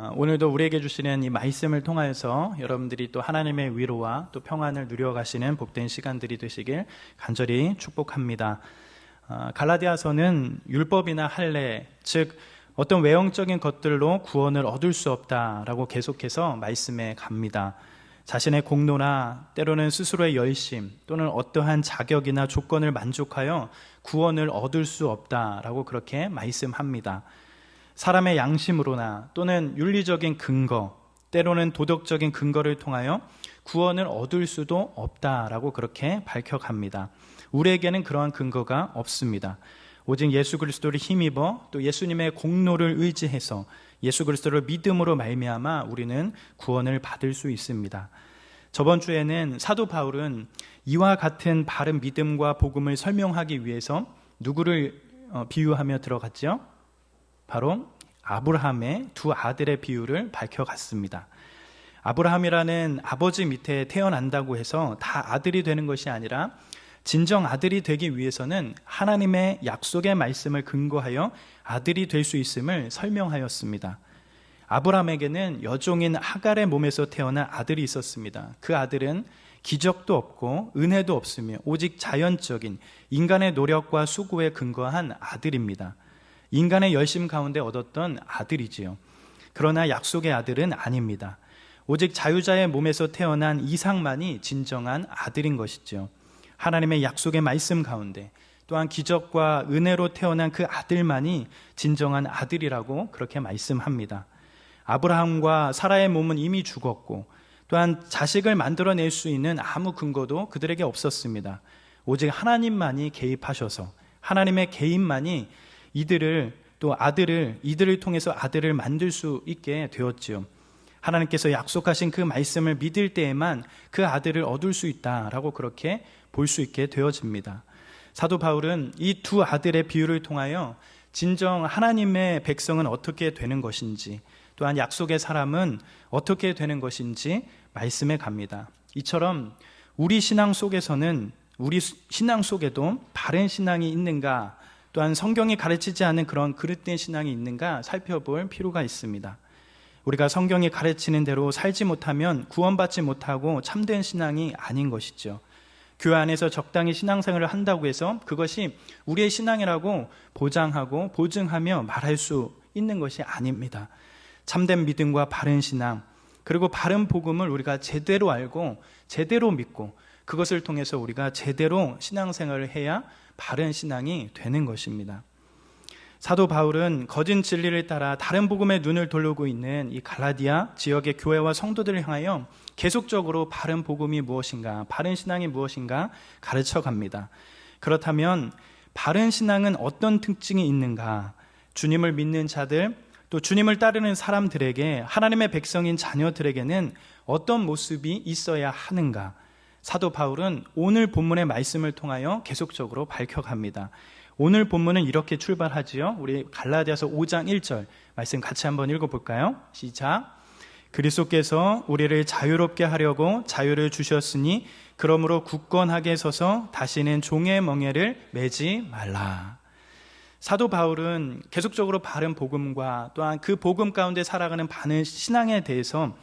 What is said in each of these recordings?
어, 오늘도 우리에게 주시는 이 말씀을 통하여서 여러분들이 또 하나님의 위로와 또 평안을 누려가시는 복된 시간들이 되시길 간절히 축복합니다. 어, 갈라디아서는 율법이나 할례, 즉 어떤 외형적인 것들로 구원을 얻을 수 없다라고 계속해서 말씀해 갑니다. 자신의 공로나 때로는 스스로의 열심 또는 어떠한 자격이나 조건을 만족하여 구원을 얻을 수 없다라고 그렇게 말씀합니다. 사람의 양심으로나 또는 윤리적인 근거, 때로는 도덕적인 근거를 통하여 구원을 얻을 수도 없다라고 그렇게 밝혀갑니다. 우리에게는 그러한 근거가 없습니다. 오직 예수 그리스도를 힘입어 또 예수님의 공로를 의지해서 예수 그리스도를 믿음으로 말미암아 우리는 구원을 받을 수 있습니다. 저번 주에는 사도 바울은 이와 같은 바른 믿음과 복음을 설명하기 위해서 누구를 어, 비유하며 들어갔죠? 바로 아브라함의 두 아들의 비유를 밝혀갔습니다. 아브라함이라는 아버지 밑에 태어난다고 해서 다 아들이 되는 것이 아니라 진정 아들이 되기 위해서는 하나님의 약속의 말씀을 근거하여 아들이 될 수 있음을 설명하였습니다. 아브라함에게는 여종인 하갈의 몸에서 태어난 아들이 있었습니다. 그 아들은 기적도 없고 은혜도 없으며 오직 자연적인 인간의 노력과 수고에 근거한 아들입니다. 인간의 열심 가운데 얻었던 아들이지요. 그러나 약속의 아들은 아닙니다. 오직 자유자의 몸에서 태어난 이상만이 진정한 아들인 것이죠. 하나님의 약속의 말씀 가운데 또한 기적과 은혜로 태어난 그 아들만이 진정한 아들이라고 그렇게 말씀합니다. 아브라함과 사라의 몸은 이미 죽었고 또한 자식을 만들어낼 수 있는 아무 근거도 그들에게 없었습니다. 오직 하나님만이 개입하셔서 하나님의 개인만이 이들을 또 아들을 이들을 통해서 아들을 만들 수 있게 되었지요. 하나님께서 약속하신 그 말씀을 믿을 때에만 그 아들을 얻을 수 있다라고 그렇게 볼 수 있게 되어집니다. 사도 바울은 이 두 아들의 비유를 통하여 진정 하나님의 백성은 어떻게 되는 것인지 또한 약속의 사람은 어떻게 되는 것인지 말씀해 갑니다. 이처럼 우리 신앙 속에서는 우리 신앙 속에도 바른 신앙이 있는가 또한 성경이 가르치지 않는 그런 그릇된 신앙이 있는가 살펴볼 필요가 있습니다. 우리가 성경이 가르치는 대로 살지 못하면 구원받지 못하고 참된 신앙이 아닌 것이죠. 교회 안에서 적당히 신앙생활을 한다고 해서 그것이 우리의 신앙이라고 보장하고 보증하며 말할 수 있는 것이 아닙니다. 참된 믿음과 바른 신앙, 그리고 바른 복음을 우리가 제대로 알고 제대로 믿고 그것을 통해서 우리가 제대로 신앙생활을 해야 바른 신앙이 되는 것입니다. 사도 바울은 거짓 진리를 따라 다른 복음의 눈을 돌리고 있는 이 갈라디아 지역의 교회와 성도들을 향하여 계속적으로 바른 복음이 무엇인가, 바른 신앙이 무엇인가 가르쳐 갑니다. 그렇다면 바른 신앙은 어떤 특징이 있는가? 주님을 믿는 자들, 또 주님을 따르는 사람들에게 하나님의 백성인 자녀들에게는 어떤 모습이 있어야 하는가? 사도 바울은 오늘 본문의 말씀을 통하여 계속적으로 밝혀갑니다. 오늘 본문은 이렇게 출발하지요. 우리 갈라디아서 5장 1절 말씀 같이 한번 읽어볼까요? 시작. 그리스도께서 우리를 자유롭게 하려고 자유를 주셨으니 그러므로 굳건하게 서서 다시는 종의 멍에를 매지 말라. 사도 바울은 계속적으로 바른 복음과 또한 그 복음 가운데 살아가는 바른 신앙에 대해서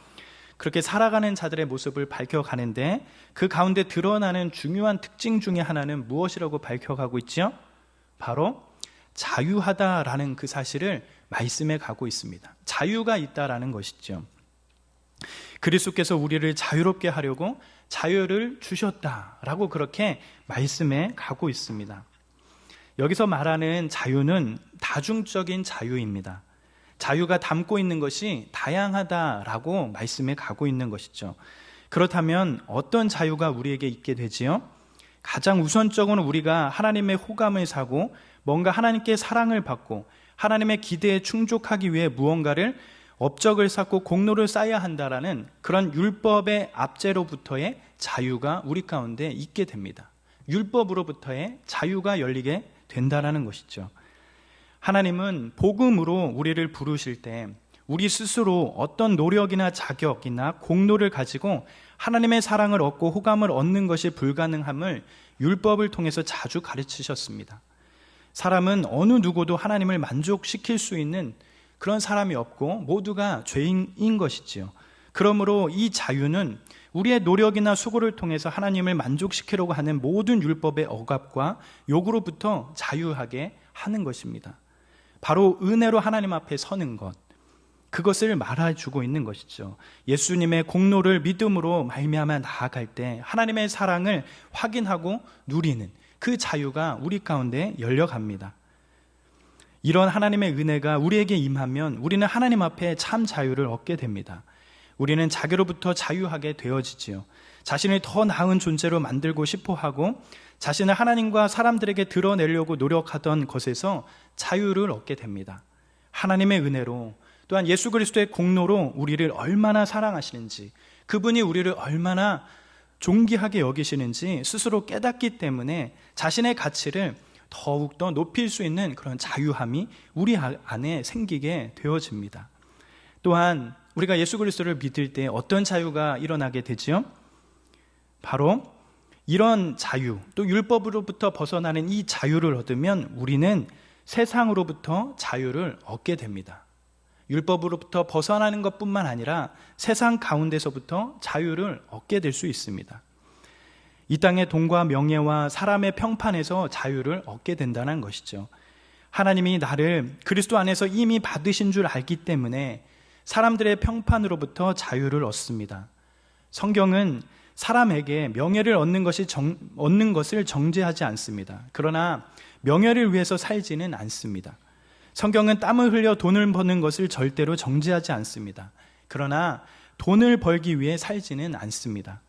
그렇게 살아가는 자들의 모습을 밝혀가는데 그 가운데 드러나는 중요한 특징 중의 하나는 무엇이라고 밝혀가고 있죠? 바로 자유하다라는 그 사실을 말씀해 가고 있습니다. 자유가 있다라는 것이죠. 그리스도께서 우리를 자유롭게 하려고 자유를 주셨다라고 그렇게 말씀해 가고 있습니다. 여기서 말하는 자유는 다중적인 자유입니다. 자유가 담고 있는 것이 다양하다라고 말씀해 가고 있는 것이죠. 그렇다면 어떤 자유가 우리에게 있게 되지요? 가장 우선적으로 우리가 하나님의 호감을 사고 뭔가 하나님께 사랑을 받고 하나님의 기대에 충족하기 위해 무언가를 업적을 쌓고 공로를 쌓아야 한다라는 그런 율법의 압제로부터의 자유가 우리 가운데 있게 됩니다. 율법으로부터의 자유가 열리게 된다라는 것이죠. 하나님은 복음으로 우리를 부르실 때 우리 스스로 어떤 노력이나 자격이나 공로를 가지고 하나님의 사랑을 얻고 호감을 얻는 것이 불가능함을 율법을 통해서 자주 가르치셨습니다. 사람은 어느 누구도 하나님을 만족시킬 수 있는 그런 사람이 없고 모두가 죄인인 것이지요. 그러므로 이 자유는 우리의 노력이나 수고를 통해서 하나님을 만족시키려고 하는 모든 율법의 억압과 욕으로부터 자유하게 하는 것입니다. 바로 은혜로 하나님 앞에 서는 것. 그것을 말해주고 있는 것이죠. 예수님의 공로를 믿음으로 말미암아 나아갈 때 하나님의 사랑을 확인하고 누리는 그 자유가 우리 가운데 열려갑니다. 이런 하나님의 은혜가 우리에게 임하면 우리는 하나님 앞에 참 자유를 얻게 됩니다. 우리는 자기로부터 자유하게 되어지지요. 자신을 더 나은 존재로 만들고 싶어 하고 자신을 하나님과 사람들에게 드러내려고 노력하던 것에서 자유를 얻게 됩니다. 하나님의 은혜로 또한 예수 그리스도의 공로로 우리를 얼마나 사랑하시는지 그분이 우리를 얼마나 존귀하게 여기시는지 스스로 깨닫기 때문에 자신의 가치를 더욱더 높일 수 있는 그런 자유함이 우리 안에 생기게 되어집니다. 또한 우리가 예수 그리스도를 믿을 때 어떤 자유가 일어나게 되지요? 바로 이런 자유, 또 율법으로부터 벗어나는 이 자유를 얻으면 우리는 세상으로부터 자유를 얻게 됩니다. 율법으로부터 벗어나는 것뿐만 아니라 세상 가운데서부터 자유를 얻게 될 수 있습니다. 이 땅의 돈과 명예와 사람의 평판에서 자유를 얻게 된다는 것이죠. 하나님이 나를 그리스도 안에서 이미 받으신 줄 알기 때문에 사람들의 평판으로부터 자유를 얻습니다. 성경은 사람에게 명예를 얻는 것이 정, 얻는 것을 정죄하지 않습니다. 그러나 명예를 위해서 살지는 않습니다. 성경은 땀을 흘려 돈을 버는 것을 절대로 정죄하지 않습니다. 그러나 돈을 벌기 위해 살지는 않습니다.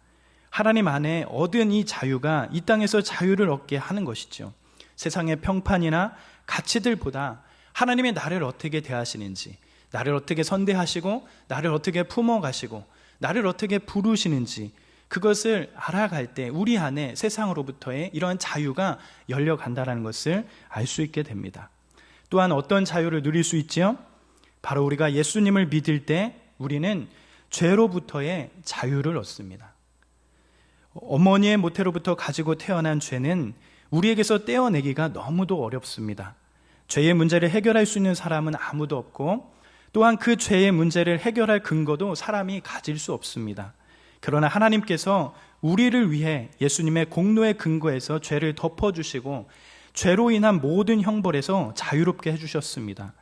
하나님 안에 얻은 이 자유가 이 땅에서 자유를 얻게 하는 것이죠. 세상의 평판이나 가치들보다 하나님의 나를 어떻게 대하시는지, 나를 어떻게 선대하시고, 나를 어떻게 품어가시고, 나를 어떻게 부르시는지, 그것을 알아갈 때 우리 안에 세상으로부터의 이러한 자유가 열려간다는 것을 알 수 있게 됩니다. 또한 어떤 자유를 누릴 수 있지요? 바로 우리가 예수님을 믿을 때 우리는 죄로부터의 자유를 얻습니다. 어머니의 모태로부터 가지고 태어난 죄는 우리에게서 떼어내기가 너무도 어렵습니다. 죄의 문제를 해결할 수 있는 사람은 아무도 없고 또한 그 죄의 문제를 해결할 근거도 사람이 가질 수 없습니다. 그러나 하나님께서 우리를 위해 예수님의 공로의 근거에서 죄를 덮어주시고 죄로 인한 모든 형벌에서 자유롭게 해주셨습니다.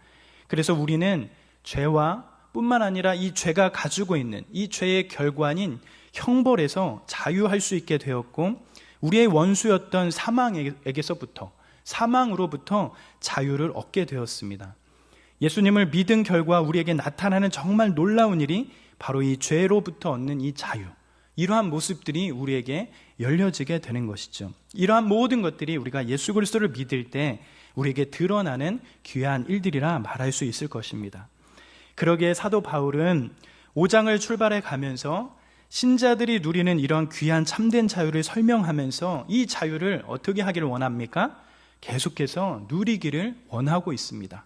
그래서 우리는 죄와 뿐만 아니라 이 죄가 가지고 있는 이 죄의 결과인 형벌에서 자유할 수 있게 되었고 우리의 원수였던 사망에게서부터 사망으로부터 자유를 얻게 되었습니다. 예수님을 믿은 결과 우리에게 나타나는 정말 놀라운 일이 바로 이 죄로부터 얻는 이 자유. 이러한 모습들이 우리에게 열려지게 되는 것이죠. 이러한 모든 것들이 우리가 예수 그리스도를 믿을 때 우리에게 드러나는 귀한 일들이라 말할 수 있을 것입니다. 그러기에 사도 바울은 5장을 출발해 가면서 신자들이 누리는 이런 귀한 참된 자유를 설명하면서 이 자유를 어떻게 하기를 원합니까? 계속해서 누리기를 원하고 있습니다.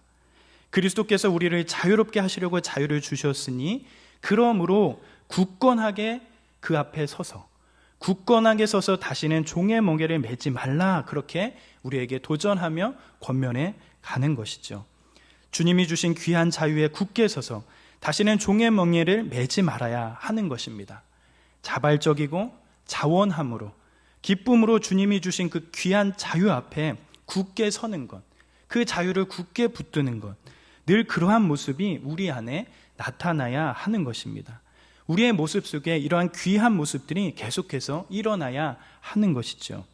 그리스도께서 우리를 자유롭게 하시려고 자유를 주셨으니 그러므로 굳건하게 그 앞에 서서 굳건하게 서서 다시는 종의 멍에를 매지 말라 그렇게 우리에게 도전하며 권면해 가는 것이죠. 주님이 주신 귀한 자유에 굳게 서서 다시는 종의 멍에를 매지 말아야 하는 것입니다. 자발적이고 자원함으로 기쁨으로 주님이 주신 그 귀한 자유 앞에 굳게 서는 것, 그 자유를 굳게 붙드는 것, 늘 그러한 모습이 우리 안에 나타나야 하는 것입니다. 우리의 모습 속에 이러한 귀한 모습들이 계속해서 일어나야 하는 것이죠.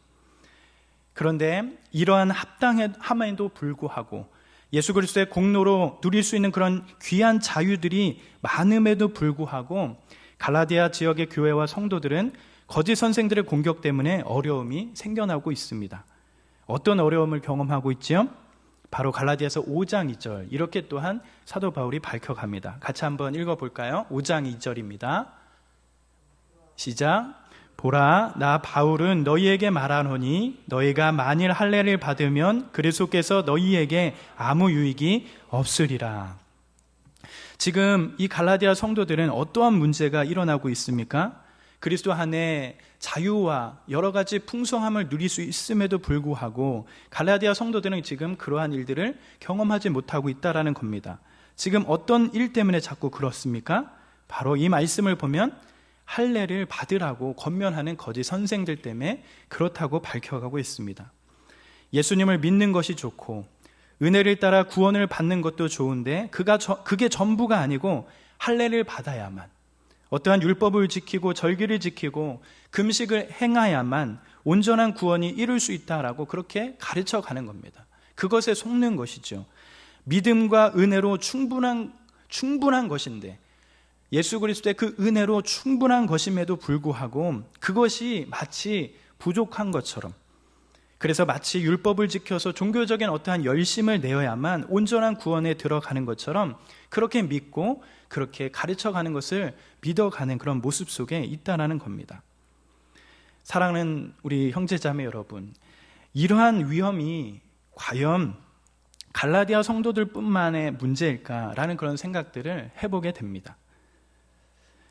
그런데 이러한 합당함에도 불구하고 예수 그리스도의 공로로 누릴 수 있는 그런 귀한 자유들이 많음에도 불구하고 갈라디아 지역의 교회와 성도들은 거짓 선생들의 공격 때문에 어려움이 생겨나고 있습니다. 어떤 어려움을 경험하고 있지요? 바로 갈라디아서 5장 2절 이렇게 또한 사도 바울이 밝혀갑니다. 같이 한번 읽어볼까요? 5장 2절입니다. 시작. 보라, 나 바울은 너희에게 말하노니 너희가 만일 할례를 받으면 그리스도께서 너희에게 아무 유익이 없으리라. 지금 이 갈라디아 성도들은 어떠한 문제가 일어나고 있습니까? 그리스도 안에 자유와 여러 가지 풍성함을 누릴 수 있음에도 불구하고 갈라디아 성도들은 지금 그러한 일들을 경험하지 못하고 있다라는 겁니다. 지금 어떤 일 때문에 자꾸 그렇습니까? 바로 이 말씀을 보면 할례를 받으라고 권면하는 거짓 선생들 때문에 그렇다고 밝혀가고 있습니다. 예수님을 믿는 것이 좋고 은혜를 따라 구원을 받는 것도 좋은데 그가 저, 그게 전부가 아니고 할례를 받아야만 어떠한 율법을 지키고 절기를 지키고 금식을 행하야만 온전한 구원이 이룰 수 있다라고 그렇게 가르쳐 가는 겁니다. 그것에 속는 것이죠. 믿음과 은혜로 충분한 충분한 것인데 예수 그리스도의 그 은혜로 충분한 것임에도 불구하고 그것이 마치 부족한 것처럼 그래서 마치 율법을 지켜서 종교적인 어떠한 열심을 내어야만 온전한 구원에 들어가는 것처럼 그렇게 믿고 그렇게 가르쳐 가는 것을 믿어가는 그런 모습 속에 있다라는 겁니다. 사랑하는 우리 형제자매 여러분, 이러한 위험이 과연 갈라디아 성도들뿐만의 문제일까라는 그런 생각들을 해보게 됩니다.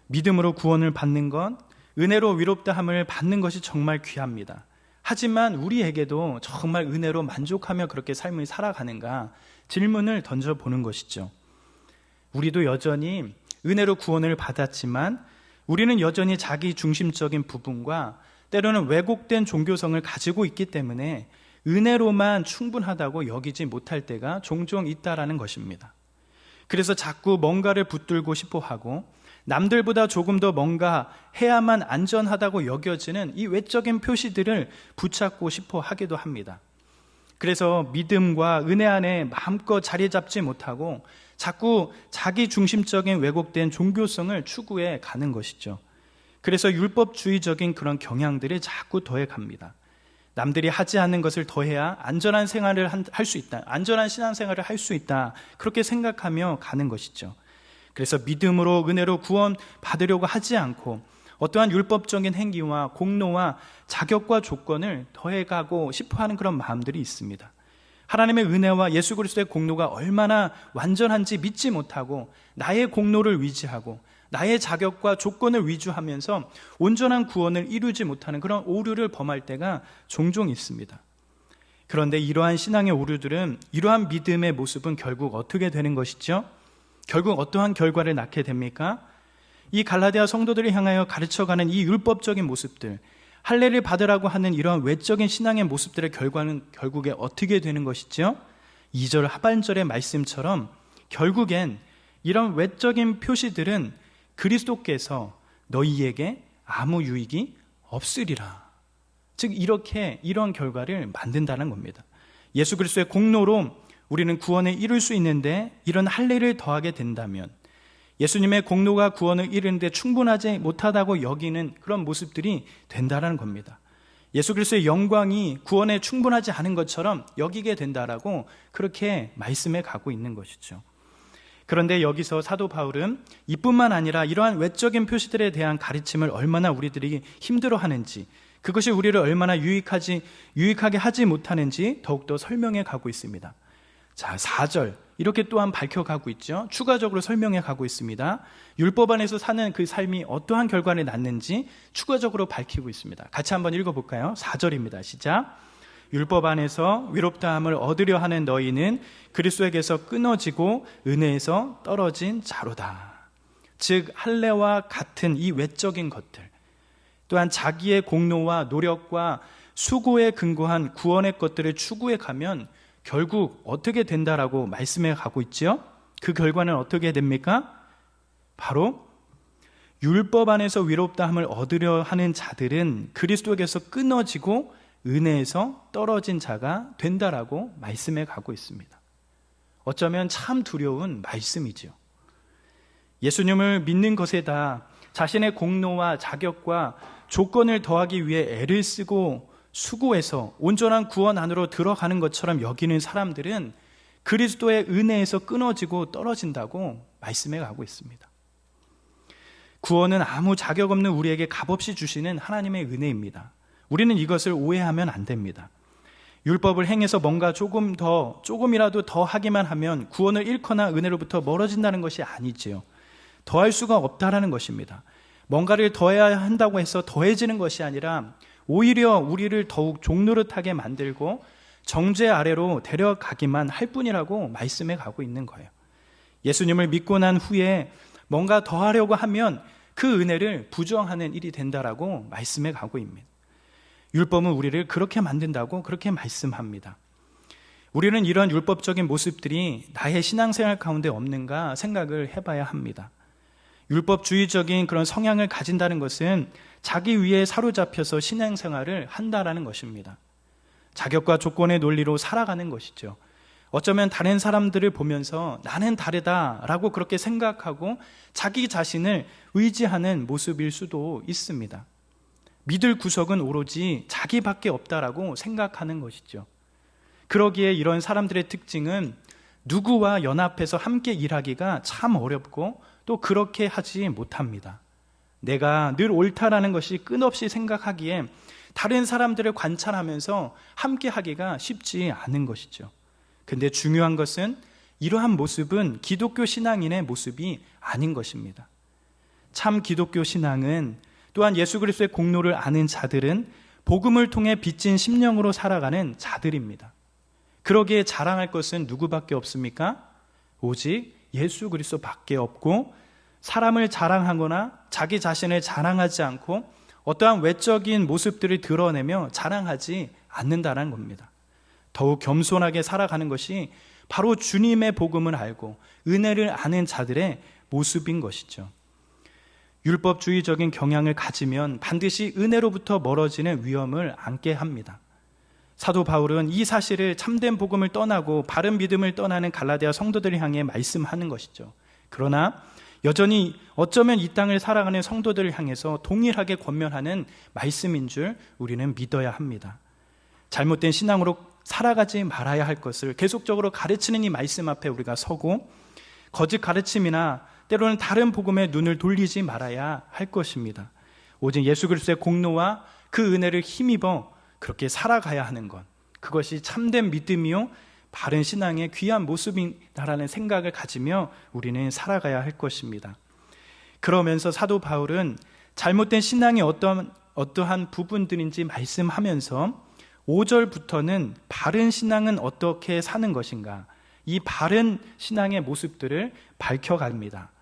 믿음으로 구원을 받는 것, 은혜로 위롭다함을 받는 것이 정말 귀합니다. 하지만 우리에게도 정말 은혜로 만족하며 그렇게 삶을 살아가는가 질문을 던져보는 것이죠. 우리도 여전히 은혜로 구원을 받았지만 우리는 여전히 자기 중심적인 부분과 때로는 왜곡된 종교성을 가지고 있기 때문에 은혜로만 충분하다고 여기지 못할 때가 종종 있다라는 것입니다. 그래서 자꾸 뭔가를 붙들고 싶어 하고 남들보다 조금 더 뭔가 해야만 안전하다고 여겨지는 이 외적인 표시들을 붙잡고 싶어 하기도 합니다. 그래서 믿음과 은혜 안에 마음껏 자리 잡지 못하고 자꾸 자기 중심적인 왜곡된 종교성을 추구해 가는 것이죠. 그래서 율법주의적인 그런 경향들이 자꾸 더해 갑니다. 남들이 하지 않는 것을 더해야 안전한 생활을 할 수 있다. 안전한 신앙생활을 할 수 있다. 그렇게 생각하며 가는 것이죠. 그래서 믿음으로 은혜로 구원 받으려고 하지 않고 어떠한 율법적인 행위와 공로와 자격과 조건을 더해가고 싶어 하는 그런 마음들이 있습니다. 하나님의 은혜와 예수 그리스도의 공로가 얼마나 완전한지 믿지 못하고 나의 공로를 위지하고 나의 자격과 조건을 위주하면서 온전한 구원을 이루지 못하는 그런 오류를 범할 때가 종종 있습니다. 그런데 이러한 신앙의 오류들은 이러한 믿음의 모습은 결국 어떻게 되는 것이죠? 결국 어떠한 결과를 낳게 됩니까? 이 갈라디아 성도들을 향하여 가르쳐가는 이 율법적인 모습들, 할례를 받으라고 하는 이러한 외적인 신앙의 모습들의 결과는 결국에 어떻게 되는 것이죠? 2절 하반절의 말씀처럼 결국엔 이런 외적인 표시들은 그리스도께서 너희에게 아무 유익이 없으리라. 즉 이렇게 이런 결과를 만든다는 겁니다. 예수 그리스도의 공로로 우리는 구원에 이룰 수 있는데 이런 할례를 더하게 된다면 예수님의 공로가 구원을 이루는데 충분하지 못하다고 여기는 그런 모습들이 된다라는 겁니다. 예수 그리스도의 영광이 구원에 충분하지 않은 것처럼 여기게 된다라고 그렇게 말씀해 가고 있는 것이죠. 그런데 여기서 사도 바울은 이뿐만 아니라 이러한 외적인 표시들에 대한 가르침을 얼마나 우리들이 힘들어 하는지 그것이 우리를 얼마나 유익하지 유익하게 하지 못하는지 더욱더 설명해 가고 있습니다. 자, 4절. 이렇게 또한 밝혀가고 있죠. 추가적으로 설명해 가고 있습니다. 율법 안에서 사는 그 삶이 어떠한 결과를 낳는지 추가적으로 밝히고 있습니다. 같이 한번 읽어볼까요? 4절입니다. 시작. 율법 안에서 위롭다함을 얻으려 하는 너희는 그리스도에게서 끊어지고 은혜에서 떨어진 자로다. 즉 할례와 같은 이 외적인 것들 또한 자기의 공로와 노력과 수고에 근거한 구원의 것들을 추구해 가면 결국 어떻게 된다라고 말씀해 가고 있죠? 그 결과는 어떻게 됩니까? 바로 율법 안에서 위롭다함을 얻으려 하는 자들은 그리스도에게서 끊어지고 은혜에서 떨어진 자가 된다라고 말씀해 가고 있습니다. 어쩌면 참 두려운 말씀이죠. 예수님을 믿는 것에다 자신의 공로와 자격과 조건을 더하기 위해 애를 쓰고 수고해서 온전한 구원 안으로 들어가는 것처럼 여기는 사람들은 그리스도의 은혜에서 끊어지고 떨어진다고 말씀해 가고 있습니다. 구원은 아무 자격 없는 우리에게 값없이 주시는 하나님의 은혜입니다. 우리는 이것을 오해하면 안 됩니다. 율법을 행해서 뭔가 조금 더, 조금이라도 더 하기만 하면 구원을 잃거나 은혜로부터 멀어진다는 것이 아니지요. 더할 수가 없다라는 것입니다. 뭔가를 더해야 한다고 해서 더해지는 것이 아니라 오히려 우리를 더욱 종노릇하게 만들고 정죄 아래로 데려가기만 할 뿐이라고 말씀해 가고 있는 거예요. 예수님을 믿고 난 후에 뭔가 더 하려고 하면 그 은혜를 부정하는 일이 된다라고 말씀해 가고 있습니다. 율법은 우리를 그렇게 만든다고 그렇게 말씀합니다. 우리는 이런 율법적인 모습들이 나의 신앙생활 가운데 없는가 생각을 해봐야 합니다. 율법주의적인 그런 성향을 가진다는 것은 자기 위에 사로잡혀서 신앙생활을 한다라는 것입니다. 자격과 조건의 논리로 살아가는 것이죠. 어쩌면 다른 사람들을 보면서 나는 다르다라고 그렇게 생각하고 자기 자신을 의지하는 모습일 수도 있습니다. 믿을 구석은 오로지 자기밖에 없다라고 생각하는 것이죠. 그러기에 이런 사람들의 특징은 누구와 연합해서 함께 일하기가 참 어렵고 또 그렇게 하지 못합니다. 내가 늘 옳다라는 것이 끝없이 생각하기에 다른 사람들을 관찰하면서 함께 하기가 쉽지 않은 것이죠. 근데 중요한 것은 이러한 모습은 기독교 신앙인의 모습이 아닌 것입니다. 참 기독교 신앙은 또한 예수 그리스도의 공로를 아는 자들은 복음을 통해 빚진 심령으로 살아가는 자들입니다. 그러기에 자랑할 것은 누구밖에 없습니까? 오직 예수 그리스도밖에 없고 사람을 자랑하거나 자기 자신을 자랑하지 않고 어떠한 외적인 모습들을 드러내며 자랑하지 않는다는 겁니다. 더욱 겸손하게 살아가는 것이 바로 주님의 복음을 알고 은혜를 아는 자들의 모습인 것이죠. 율법주의적인 경향을 가지면 반드시 은혜로부터 멀어지는 위험을 안게 합니다. 사도 바울은 이 사실을 참된 복음을 떠나고 바른 믿음을 떠나는 갈라디아 성도들을 향해 말씀하는 것이죠. 그러나 여전히 어쩌면 이 땅을 살아가는 성도들을 향해서 동일하게 권면하는 말씀인 줄 우리는 믿어야 합니다. 잘못된 신앙으로 살아가지 말아야 할 것을 계속적으로 가르치는 이 말씀 앞에 우리가 서고 거짓 가르침이나 때로는 다른 복음에 눈을 돌리지 말아야 할 것입니다. 오직 예수 그리스도의 공로와 그 은혜를 힘입어 그렇게 살아가야 하는 것. 그것이 참된 믿음이요 바른 신앙의 귀한 모습이다라는 생각을 가지며 우리는 살아가야 할 것입니다. 그러면서 사도 바울은 잘못된 신앙이 어떤 어떠한 부분들인지 말씀하면서 5절부터는 바른 신앙은 어떻게 사는 것인가? 이 바른 신앙의 모습들을 밝혀갑니다.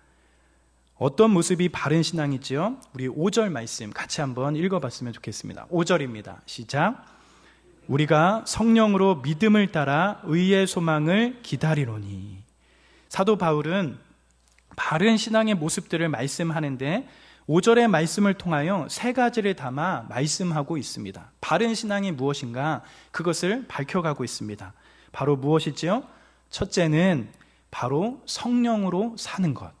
어떤 모습이 바른 신앙이지요? 우리 5절 말씀 같이 한번 읽어봤으면 좋겠습니다. 5절입니다. 시작. 우리가 성령으로 믿음을 따라 의의 소망을 기다리노니. 사도 바울은 바른 신앙의 모습들을 말씀하는데 5절의 말씀을 통하여 세 가지를 담아 말씀하고 있습니다. 바른 신앙이 무엇인가? 그것을 밝혀가고 있습니다. 바로 무엇이지요? 첫째는 바로 성령으로 사는 것.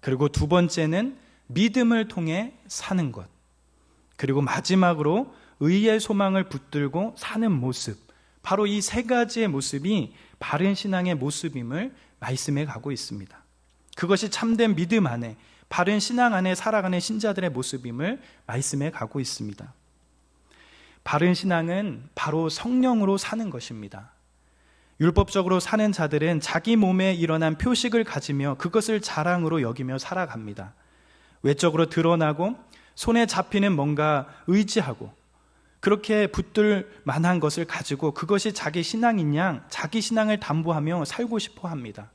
그리고 두 번째는 믿음을 통해 사는 것. 그리고 마지막으로 의의 소망을 붙들고 사는 모습. 바로 이 세 가지의 모습이 바른 신앙의 모습임을 말씀해 가고 있습니다. 그것이 참된 믿음 안에 바른 신앙 안에 살아가는 신자들의 모습임을 말씀해 가고 있습니다. 바른 신앙은 바로 성령으로 사는 것입니다. 율법적으로 사는 자들은 자기 몸에 일어난 표식을 가지며 그것을 자랑으로 여기며 살아갑니다. 외적으로 드러나고 손에 잡히는 뭔가 의지하고 그렇게 붙들 만한 것을 가지고 그것이 자기 신앙인 양 자기 신앙을 담보하며 살고 싶어 합니다.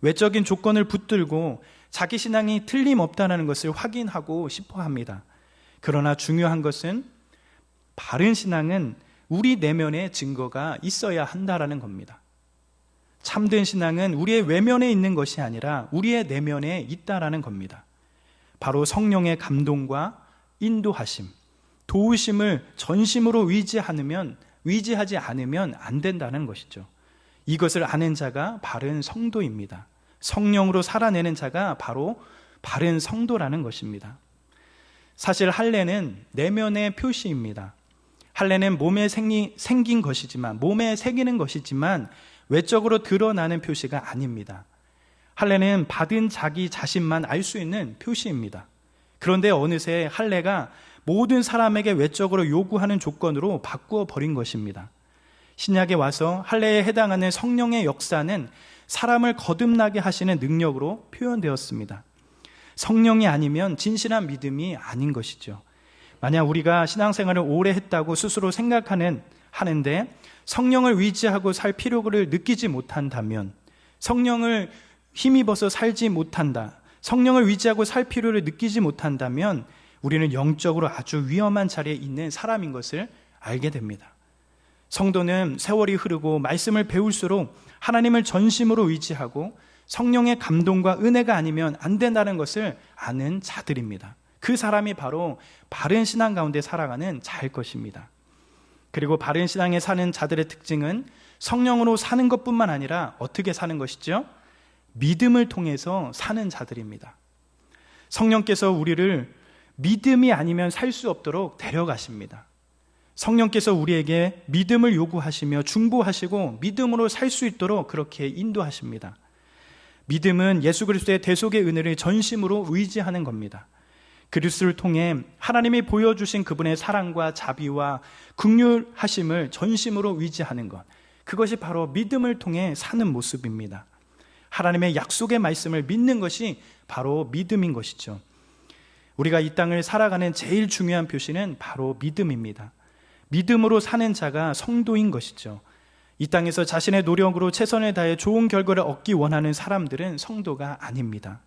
외적인 조건을 붙들고 자기 신앙이 틀림없다는 것을 확인하고 싶어 합니다. 그러나 중요한 것은 바른 신앙은 우리 내면에 증거가 있어야 한다라는 겁니다. 참된 신앙은 우리의 외면에 있는 것이 아니라 우리의 내면에 있다라는 겁니다. 바로 성령의 감동과 인도하심, 도우심을 전심으로 위지하면 위지하지 않으면 안 된다는 것이죠. 이것을 아는 자가 바른 성도입니다. 성령으로 살아내는 자가 바로 바른 성도라는 것입니다. 사실 할례는 내면의 표시입니다. 할례는 몸에 생기, 생긴 것이지만 몸에 새기는 것이지만 외적으로 드러나는 표시가 아닙니다. 할례는 받은 자기 자신만 알 수 있는 표시입니다. 그런데 어느새 할례가 모든 사람에게 외적으로 요구하는 조건으로 바꾸어 버린 것입니다. 신약에 와서 할례에 해당하는 성령의 역사는 사람을 거듭나게 하시는 능력으로 표현되었습니다. 성령이 아니면 진실한 믿음이 아닌 것이죠. 만약 우리가 신앙생활을 오래 했다고 스스로 생각하는 하는데 성령을 위지하고 살 필요를 느끼지 못한다면 성령을 힘입어서 살지 못한다. 성령을 의지하고 살 필요를 느끼지 못한다면 우리는 영적으로 아주 위험한 자리에 있는 사람인 것을 알게 됩니다. 성도는 세월이 흐르고 말씀을 배울수록 하나님을 전심으로 의지하고 성령의 감동과 은혜가 아니면 안 된다는 것을 아는 자들입니다. 그 사람이 바로 바른 신앙 가운데 살아가는 자일 것입니다. 그리고 바른 신앙에 사는 자들의 특징은 성령으로 사는 것뿐만 아니라 어떻게 사는 것이죠? 믿음을 통해서 사는 자들입니다. 성령께서 우리를 믿음이 아니면 살 수 없도록 데려가십니다. 성령께서 우리에게 믿음을 요구하시며 중보하시고 믿음으로 살 수 있도록 그렇게 인도하십니다. 믿음은 예수 그리스도의 대속의 은혜를 전심으로 의지하는 겁니다. 그리스도를 통해 하나님이 보여주신 그분의 사랑과 자비와 극률하심을 전심으로 의지하는 것. 그것이 바로 믿음을 통해 사는 모습입니다. 하나님의 약속의 말씀을 믿는 것이 바로 믿음인 것이죠. 우리가 이 땅을 살아가는 제일 중요한 표시는 바로 믿음입니다. 믿음으로 사는 자가 성도인 것이죠. 이 땅에서 자신의 노력으로 최선을 다해 좋은 결과를 얻기 원하는 사람들은 성도가 아닙니다.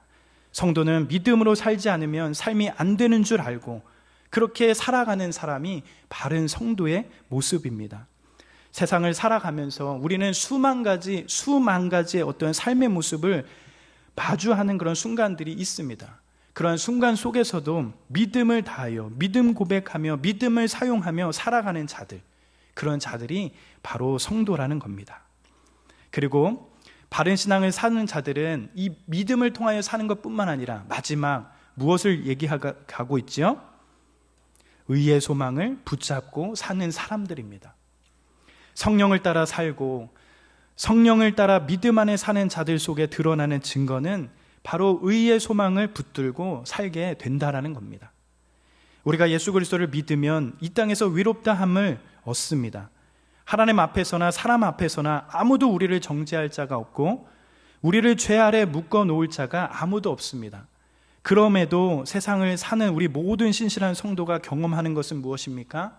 성도는 믿음으로 살지 않으면 삶이 안 되는 줄 알고 그렇게 살아가는 사람이 바른 성도의 모습입니다. 세상을 살아가면서 우리는 수만 가지, 수만 가지의 어떤 삶의 모습을 마주하는 그런 순간들이 있습니다. 그러한 순간 속에서도 믿음을 다하여 믿음 고백하며 믿음을 사용하며 살아가는 자들 그런 자들이 바로 성도라는 겁니다. 그리고 바른 신앙을 사는 자들은 이 믿음을 통하여 사는 것뿐만 아니라 마지막 무엇을 얘기하고 있지요? 의의 소망을 붙잡고 사는 사람들입니다. 성령을 따라 살고 성령을 따라 믿음 안에 사는 자들 속에 드러나는 증거는 바로 의의 소망을 붙들고 살게 된다라는 겁니다. 우리가 예수 그리스도를 믿으면 이 땅에서 위롭다 함을 얻습니다. 하나님 앞에서나 사람 앞에서나 아무도 우리를 정죄할 자가 없고 우리를 죄 아래 묶어 놓을 자가 아무도 없습니다. 그럼에도 세상을 사는 우리 모든 신실한 성도가 경험하는 것은 무엇입니까?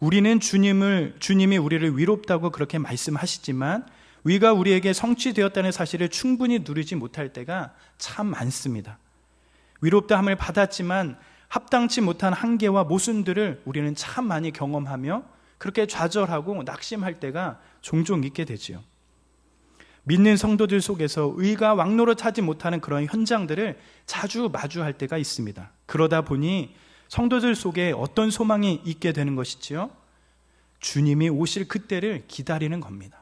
우리는 주님을 주님이 우리를 위롭다고 그렇게 말씀하시지만 위가 우리에게 성취되었다는 사실을 충분히 누리지 못할 때가 참 많습니다. 위롭다 함을 받았지만 합당치 못한 한계와 모순들을 우리는 참 많이 경험하며 그렇게 좌절하고 낙심할 때가 종종 있게 되지요. 믿는 성도들 속에서 의가 왕로로 차지 못하는 그런 현장들을 자주 마주할 때가 있습니다. 그러다 보니 성도들 속에 어떤 소망이 있게 되는 것이지요? 주님이 오실 그때를 기다리는 겁니다.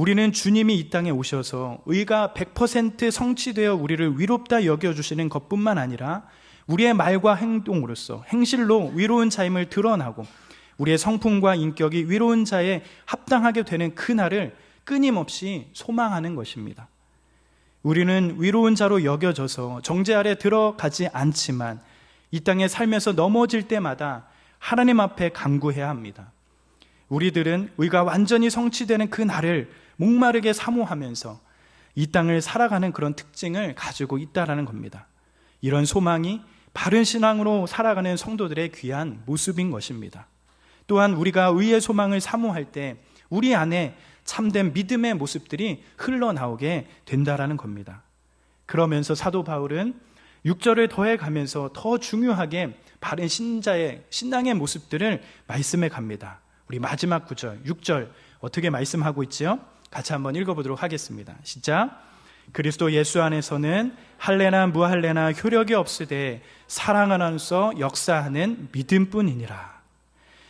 우리는 주님이 이 땅에 오셔서 의가 100% 성취되어 우리를 위롭다 여겨주시는 것뿐만 아니라 우리의 말과 행동으로서 행실로 위로운 자임을 드러나고 우리의 성품과 인격이 위로운 자에 합당하게 되는 그날을 끊임없이 소망하는 것입니다. 우리는 위로운 자로 여겨져서 정죄 아래 들어가지 않지만 이 땅에 살면서 넘어질 때마다 하나님 앞에 간구해야 합니다. 우리들은 의가 완전히 성취되는 그 날을 목마르게 사모하면서 이 땅을 살아가는 그런 특징을 가지고 있다라는 겁니다. 이런 소망이 바른 신앙으로 살아가는 성도들의 귀한 모습인 것입니다. 또한 우리가 의의 소망을 사모할 때 우리 안에 참된 믿음의 모습들이 흘러나오게 된다라는 겁니다. 그러면서 사도 바울은 6절을 더해 가면서 더 중요하게 바른 신자의 신앙의 모습들을 말씀해 갑니다. 우리 마지막 구절 6절 어떻게 말씀하고 있지요? 같이 한번 읽어보도록 하겠습니다. 시작. 그리스도 예수 안에서는 할례나 무할례나 효력이 없으되 사랑 안에서 역사하는 믿음뿐이니라.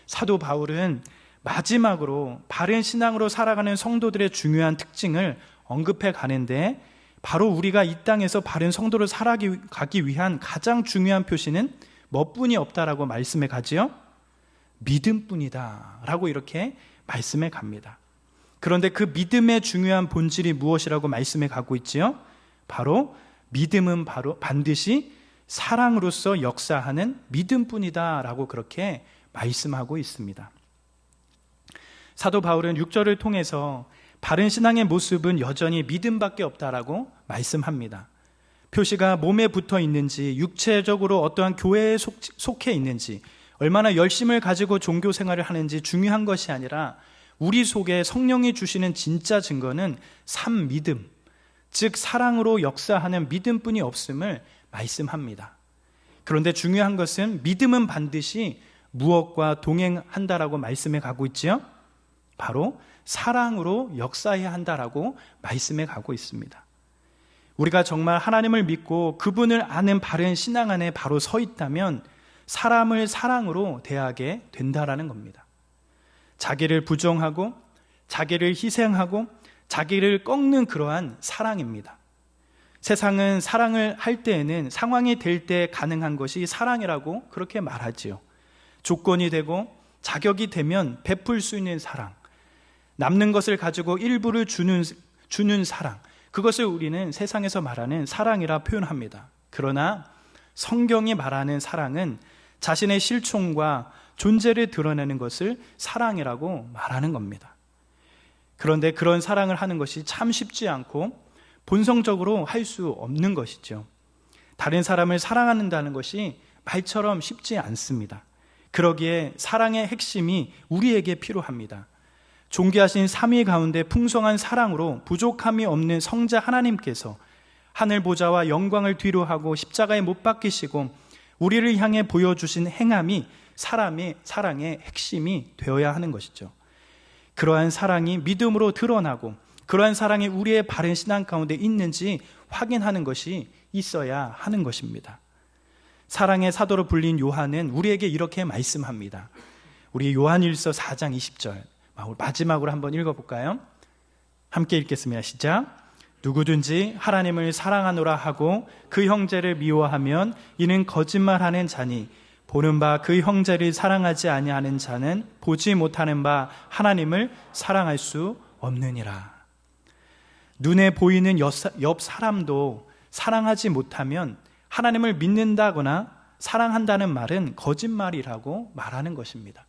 사도 바울은 마지막으로 바른 신앙으로 살아가는 성도들의 중요한 특징을 언급해 가는데 바로 우리가 이 땅에서 바른 성도를 살아가기 위한 가장 중요한 표시는 뭐뿐이 없다라고 말씀해 가지요? 믿음뿐이다라고 이렇게 말씀해 갑니다. 그런데 그 믿음의 중요한 본질이 무엇이라고 말씀해 가고 있지요? 바로 믿음은 바로 반드시 사랑으로서 역사하는 믿음뿐이다라고 그렇게 말씀하고 있습니다. 사도 바울은 6절을 통해서 바른 신앙의 모습은 여전히 믿음밖에 없다라고 말씀합니다. 표시가 몸에 붙어 있는지, 육체적으로 어떠한 교회에 속해 있는지, 얼마나 열심을 가지고 종교 생활을 하는지 중요한 것이 아니라 우리 속에 성령이 주시는 진짜 증거는 산 믿음, 즉 사랑으로 역사하는 믿음뿐이 없음을 말씀합니다. 그런데 중요한 것은 믿음은 반드시 무엇과 동행한다라고 말씀해 가고 있지요? 바로 사랑으로 역사해야 한다라고 말씀해 가고 있습니다. 우리가 정말 하나님을 믿고 그분을 아는 바른 신앙 안에 바로 서 있다면 사람을 사랑으로 대하게 된다라는 겁니다. 자기를 부정하고 자기를 희생하고 자기를 꺾는 그러한 사랑입니다. 세상은 사랑을 할 때에는 상황이 될 때 가능한 것이 사랑이라고 그렇게 말하지요. 조건이 되고 자격이 되면 베풀 수 있는 사랑. 남는 것을 가지고 일부를 주는, 주는 사랑. 그것을 우리는 세상에서 말하는 사랑이라 표현합니다. 그러나 성경이 말하는 사랑은 자신의 실존과 존재를 드러내는 것을 사랑이라고 말하는 겁니다. 그런데 그런 사랑을 하는 것이 참 쉽지 않고 본성적으로 할 수 없는 것이죠. 다른 사람을 사랑한다는 것이 말처럼 쉽지 않습니다. 그러기에 사랑의 핵심이 우리에게 필요합니다. 존귀하신 삼위 가운데 풍성한 사랑으로 부족함이 없는 성자 하나님께서 하늘 보좌와 영광을 뒤로하고 십자가에 못 박히시고 우리를 향해 보여주신 행함이 사람의 사랑의 핵심이 되어야 하는 것이죠. 그러한 사랑이 믿음으로 드러나고 그러한 사랑이 우리의 바른 신앙 가운데 있는지 확인하는 것이 있어야 하는 것입니다. 사랑의 사도로 불린 요한은 우리에게 이렇게 말씀합니다. 우리 요한일서 4장 20절 마지막으로 한번 읽어볼까요? 함께 읽겠습니다. 시작. 누구든지 하나님을 사랑하노라 하고 그 형제를 미워하면 이는 거짓말하는 자니 보는 바 그 형제를 사랑하지 아니하는 자는 보지 못하는 바 하나님을 사랑할 수 없느니라. 눈에 보이는 옆 사람도 사랑하지 못하면 하나님을 믿는다거나 사랑한다는 말은 거짓말이라고 말하는 것입니다.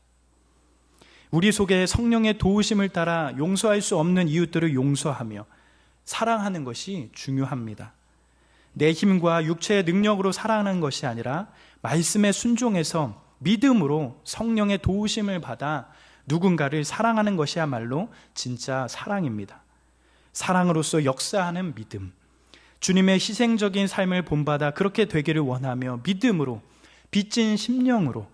우리 속에 성령의 도우심을 따라 용서할 수 없는 이웃들을 용서하며 사랑하는 것이 중요합니다. 내 힘과 육체의 능력으로 사랑하는 것이 아니라 말씀에 순종해서 믿음으로 성령의 도우심을 받아 누군가를 사랑하는 것이야말로 진짜 사랑입니다. 사랑으로서 역사하는 믿음. 주님의 희생적인 삶을 본받아 그렇게 되기를 원하며 믿음으로 빚진 심령으로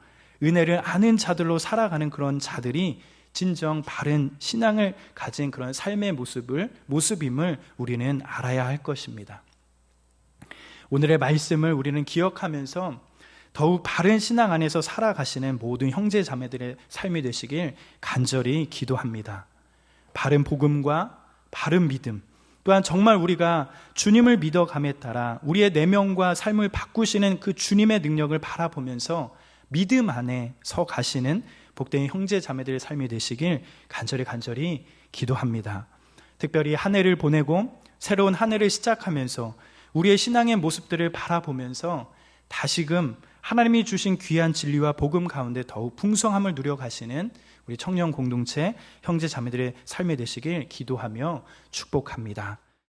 은혜를 아는 자들로 살아가는 그런 자들이 진정 바른 신앙을 가진 그런 삶의 모습을 모습임을 우리는 알아야 할 것입니다. 오늘의 말씀을 우리는 기억하면서 더욱 바른 신앙 안에서 살아가시는 모든 형제 자매들의 삶이 되시길 간절히 기도합니다. 바른 복음과 바른 믿음, 또한 정말 우리가 주님을 믿어감에 따라 우리의 내면과 삶을 바꾸시는 그 주님의 능력을 바라보면서 믿음 안에 서 가시는 복된 형제 자매들의 삶이 되시길 간절히 간절히 기도합니다. 특별히 한 해를 보내고 새로운 한 해를 시작하면서 우리의 신앙의 모습들을 바라보면서 다시금 하나님이 주신 귀한 진리와 복음 가운데 더욱 풍성함을 누려 가시는 우리 청년 공동체 형제 자매들의 삶이 되시길 기도하며 축복합니다.